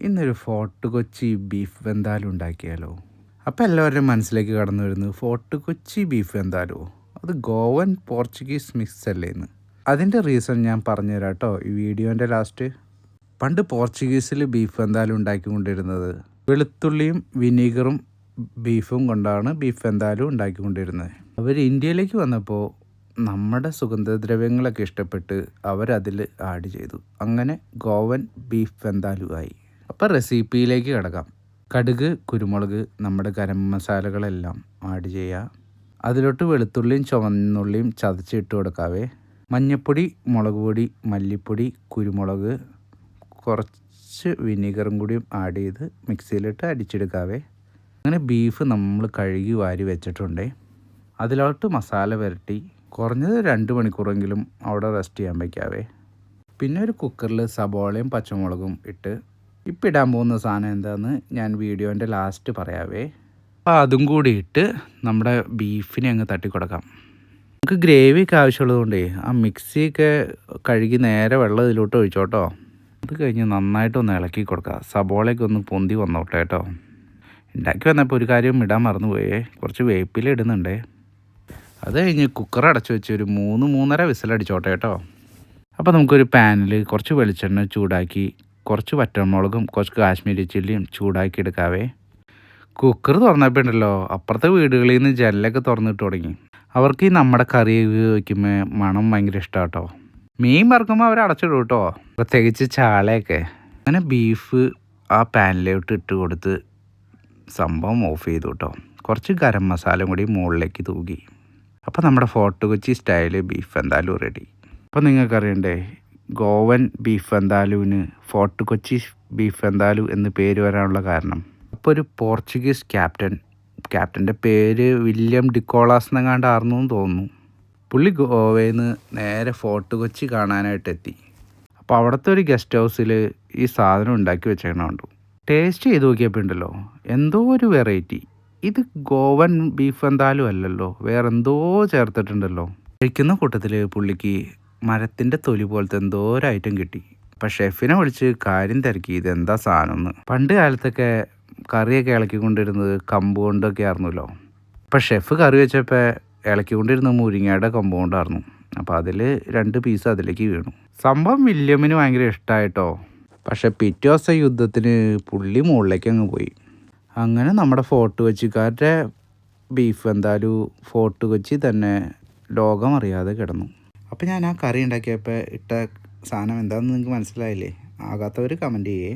ഇന്നൊരു fort Kochi beef വെന്താലും ഉണ്ടാക്കിയാലോ? അപ്പോൾ എല്ലാവരുടെയും മനസ്സിലേക്ക് കടന്നു വരുന്നത് ഫോർട്ട് കൊച്ചി ബീഫ് വെന്താലോ? അത് ഗോവൻ പോർച്ചുഗീസ് മിക്സ് അല്ലേ എന്ന്. അതിന്റെ റീസൺ ഞാൻ പറഞ്ഞുതരാം കേട്ടോ ഈ വീഡിയോന്റെ ലാസ്റ്റ്. പണ്ട് പോർച്ചുഗീസിൽ ബീഫ് വെന്താലും ഉണ്ടാക്കിക്കൊണ്ടിരുന്നത് വെളുത്തുള്ളിയും വിനീഗറും ബീഫും കൊണ്ടാണ് ബീഫ് വെന്താലും ഉണ്ടാക്കിക്കൊണ്ടിരുന്നത്. അവർ ഇന്ത്യയിലേക്ക് വന്നപ്പോൾ നമ്മുടെ സുഗന്ധദ്രവ്യങ്ങളൊക്കെ ഇഷ്ടപ്പെട്ട് അവരതിൽ ആഡ് ചെയ്തു. അങ്ങനെ ഗോവൻ ബീഫ് വെന്താലു ആയി അപ്പോൾ റെസിപ്പിയിലേക്ക് കിടക്കാം. കടുക് കുരുമുളക് നമ്മുടെ ഗരം മസാലകളെല്ലാം ആഡ് ചെയ്യുക അതിലോട്ട് വെളുത്തുള്ളിയും ചുവന്നുള്ളിയും ചതച്ചിട്ട് കൊടുക്കാവേ. മഞ്ഞൾപ്പൊടി മുളക് പൊടി മല്ലിപ്പൊടി കുരുമുളക് കുറച്ച് വിനീഗറും കൂടിയും ആഡ് ചെയ്ത് മിക്സിയിലിട്ട് അടിച്ചെടുക്കാവേ. അങ്ങനെ ബീഫ് നമ്മൾ കഴുകി വാരി വെച്ചിട്ടുണ്ട്. അതിലോട്ട് മസാല പുരട്ടി കുറഞ്ഞത് രണ്ട് മണിക്കൂറെങ്കിലും അവിടെ റെസ്റ്റ് ചെയ്യാൻ വയ്ക്കാവേ. പിന്നെ ഒരു കുക്കറിൽ സബോളയും പച്ചമുളകും ഇട്ട് ഇപ്പം ഇടാൻ പോകുന്ന സാധനം എന്താണെന്ന് ഞാൻ വീഡിയോന്റെ ലാസ്റ്റ് പറയാവേ. അപ്പോൾ അതും കൂടി ഇട്ട് നമ്മുടെ ബീഫിനെ അങ്ങ് തട്ടി തട്ടിക്കൊടുക്കാം. നമുക്ക് ഗ്രേവിക്ക് ആവശ്യമുള്ളതുകൊണ്ടേ ആ മിക്സിയൊക്കെ കഴുകി നേരെ വെള്ളം ഇതിലോട്ട് ഒഴിച്ചോട്ടോ അത് കഴിഞ്ഞ് നന്നായിട്ടൊന്ന് ഇളക്കി കൊടുക്കുക സബോളയൊക്കെ ഒന്ന് പൊന്തി വന്നോട്ടെ കേട്ടോ ഉണ്ടാക്കി വന്നപ്പോൾ ഒരു കാര്യം ഇടാൻ മറന്നുപോയേ. കുറച്ച് വേപ്പില ഇടുന്നുണ്ടേ. അത് കഴിഞ്ഞ് കുക്കർ അടച്ചു വെച്ച് ഒരു മൂന്ന് മൂന്നര വിസിലടിച്ചോട്ടെ കേട്ടോ അപ്പോൾ നമുക്കൊരു പാനിൽ കുറച്ച് വെളിച്ചെണ്ണ ചൂടാക്കി കുറച്ച് വറ്റൽമുളകും കുറച്ച് കാശ്മീരി ചില്ലിയും ചൂടാക്കി എടുക്കാവേ കുക്കർ തുറന്നപ്പോൾ ഉണ്ടല്ലോ അപ്പുറത്തെ വീടുകളിൽ നിന്ന് ജനലൊക്കെ തുറന്നിട്ട് തുടങ്ങി. അവർക്ക് ഈ നമ്മുടെ കറി വയ്ക്കുമ്പോൾ മണം ഭയങ്കര ഇഷ്ടമാണ് കേട്ടോ മീൻ വറുക്കുമ്പോൾ അവർ അടച്ചിടും കേട്ടോ പ്രത്യേകിച്ച് ചാളയൊക്കെ. അങ്ങനെ ബീഫ് ആ പാനിലോട്ട് ഇട്ട് കൊടുത്ത് സംഭവം ഓഫ് ചെയ്തു കേട്ടോ കുറച്ച് ഗരം മസാലയും കൂടി മുകളിലേക്ക് തൂകി. അപ്പോൾ നമ്മുടെ ഫോർട്ട് കൊച്ചി സ്റ്റൈൽ ബീഫ് എന്തായാലും റെഡി അപ്പോൾ നിങ്ങൾക്കറിയണ്ടേ ഗോവൻ ബീഫ് എന്താലുവിന് ഫോർട്ട് കൊച്ചി ബീഫ് എന്താലു എന്ന് പേര് വരാനുള്ള കാരണം. അപ്പോൾ ഒരു പോർച്ചുഗീസ് ക്യാപ്റ്റൻ ക്യാപ്റ്റന്റെ പേര് വില്യം ഡിക്കോളാസ് എന്നെങ്ങാണ്ടായിരുന്നു എന്ന് തോന്നുന്നു. പുള്ളി ഗോവയിൽ നിന്ന് നേരെ ഫോർട്ട് കൊച്ചി കാണാനായിട്ട് എത്തി അപ്പോൾ അവിടുത്തെ ഒരു ഗസ്റ്റ് ഹൗസിൽ ഈ സാധനം ഉണ്ടാക്കി വെച്ചേക്കണുണ്ട് ടേസ്റ്റ് ചെയ്ത് നോക്കിയപ്പോൾ ഉണ്ടല്ലോ എന്തോ ഒരു വെറൈറ്റി. ഇത് ഗോവൻ ബീഫ് എന്തായാലും അല്ലല്ലോ വേറെന്തോ ചേർത്തിട്ടുണ്ടല്ലോ. കഴിക്കുന്ന കൂട്ടത്തിൽ പുള്ളിക്ക് മരത്തിന്റെ തൊലി പോലത്തെ എന്തോ ഒരു ഐറ്റം കിട്ടി. അപ്പം ഷെഫിനെ വിളിച്ച് കാര്യം തിരക്കി. ഇതെന്താ സാധനം എന്ന് പണ്ട് കാലത്തൊക്കെ കറിയൊക്കെ ഇളക്കിക്കൊണ്ടിരുന്നത് കമ്പ് കൊണ്ടൊക്കെ ആയിരുന്നല്ലോ. അപ്പം ഷെഫ് കറി വെച്ചപ്പോൾ ഇളക്കിക്കൊണ്ടിരുന്ന മുരിങ്ങയുടെ കമ്പ് കൊണ്ടായിരുന്നു. അപ്പോൾ അതിൽ രണ്ട് പീസ് അതിലേക്ക് വീണു. സംഭവം വില്യമിന് ഭയങ്കര ഇഷ്ടമായിട്ടോ പക്ഷേ പിറ്റേ യുദ്ധത്തിന് പുള്ളി മുകളിലേക്ക് അങ്ങ് പോയി. അങ്ങനെ നമ്മുടെ ഫോർട്ട് കൊച്ചിക്കാരുടെ ബീഫ് എന്തായാലും ഫോർട്ട് കൊച്ചി തന്നെ ലോകം അറിയാതെ കിടന്നു. അപ്പോൾ ഞാൻ ആ കറി ഉണ്ടാക്കിയപ്പോൾ ഇട്ട സാധനം എന്താണെന്ന് നിങ്ങൾക്ക് മനസ്സിലായില്ലേ? ആകാത്തവർ കമന്റ് ചെയ്യേ.